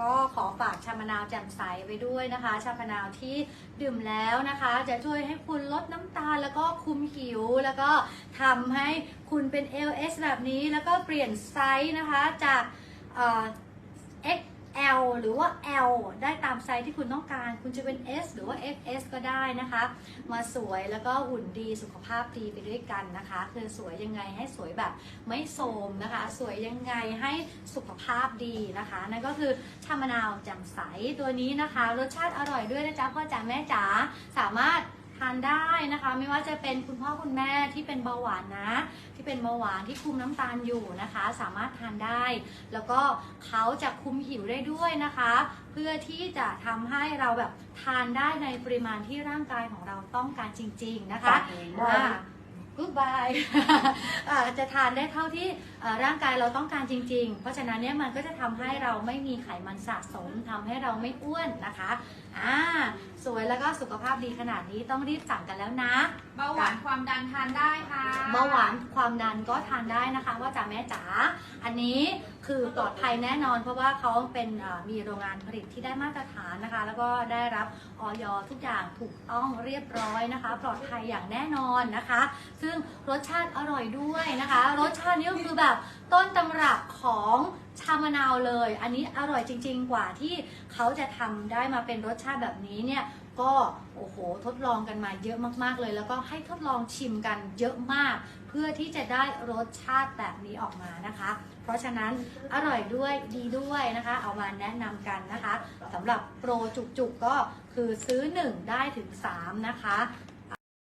ก็ขอฝากชามะนาวแจ่มใสไปด้วยนะคะชามะนาวที่ดื่มแล้วนะคะ จะช่วยให้คุณลดน้ำตาลแล้วก็คุมหิว แล้วก็ทำให้คุณเป็น LS แบบนี้แล้วก็เปลี่ยนไซส์นะคะจากเ L หรือว่า L ได้ตามไซส์ที่คุณต้องการ คุณจะเป็น S หรือว่า XS ก็ได้นะคะ มาสวยแล้วก็หุ่นดีสุขภาพดีไปด้วยกันนะคะ คือสวยยังไงให้สวยแบบไม่โทรมนะคะ สวยยังไงให้สุขภาพดีนะคะ นั่นก็คือชามะนาวแจ่มใสตัวนี้นะคะ รสชาติอร่อยด้วยนะจ๊ะพ่อจ๋าแม่จ๋าสามารถ นได้นะคะ ไม่ว่าจะเป็นคุณพ่อคุณแม่ที่เป็นเบาหวานนะ ที่เป็นเบาหวานที่คุมน้ำตาลอยู่นะคะ สามารถทานได้ แล้วก็เขาจะคุมหิวได้ด้วยนะคะ เพื่อที่จะทำให้เราแบบทานได้ในปริมาณที่ร่างกายของเราต้องการจริง ๆ นะคะอ่า goodbye อ่าจะทานได้เท่าที่เอ่อร่างกายเราต้องการจริง ๆ เพราะฉะนั้นเนี่ยมันก็จะทำให้เราไม่มีไขมันสะสมทำให้เราไม่อ้วนนะคะอ่าส วยแล้วก็สุขภาพดีขนาดนี้ต้องรีบสั่งกันแล้วนะเบาหวานความดันทานได้ค่ะเบาหวานความดันก็ทานได้นะคะ ว่าจ๋าแม่จ๋าอันนี้คือปลอดภัยแน่นอน เพราะว่าเขาเป็นเอ่อมีโรงงานผลิตที่ได้มาตรฐานนะคะ แล้วก็ได้รับออยทุกอย่างถูกต้องเรียบร้อยนะคะ ปลอดภัยอย่างแน่นอนนะคะ ซึ่งรสชาติอร่อยด้วยนะคะ รสชาตินี้ก็คือแบบต้นตำรับของชา มะนาวเลย อันนี้อร่อยจริง ๆ กว่าที่เขาจะทำได้มาเป็นรสชาติแบบนี้เนี่ยก็โอ้โหทดลองกันมาเยอะมากๆเลย แล้วก็ให้ทดลองชิมกันเยอะมาก เพื่อที่จะได้รสชาติแบบนี้ออกมานะคะ เพราะฉะนั้นอร่อยด้วยดีด้วยนะคะ เอามาแนะนำกันนะคะสำหรับโปรจุกๆก็คือซื้อ 1 ได้ถึง 3 นะคะ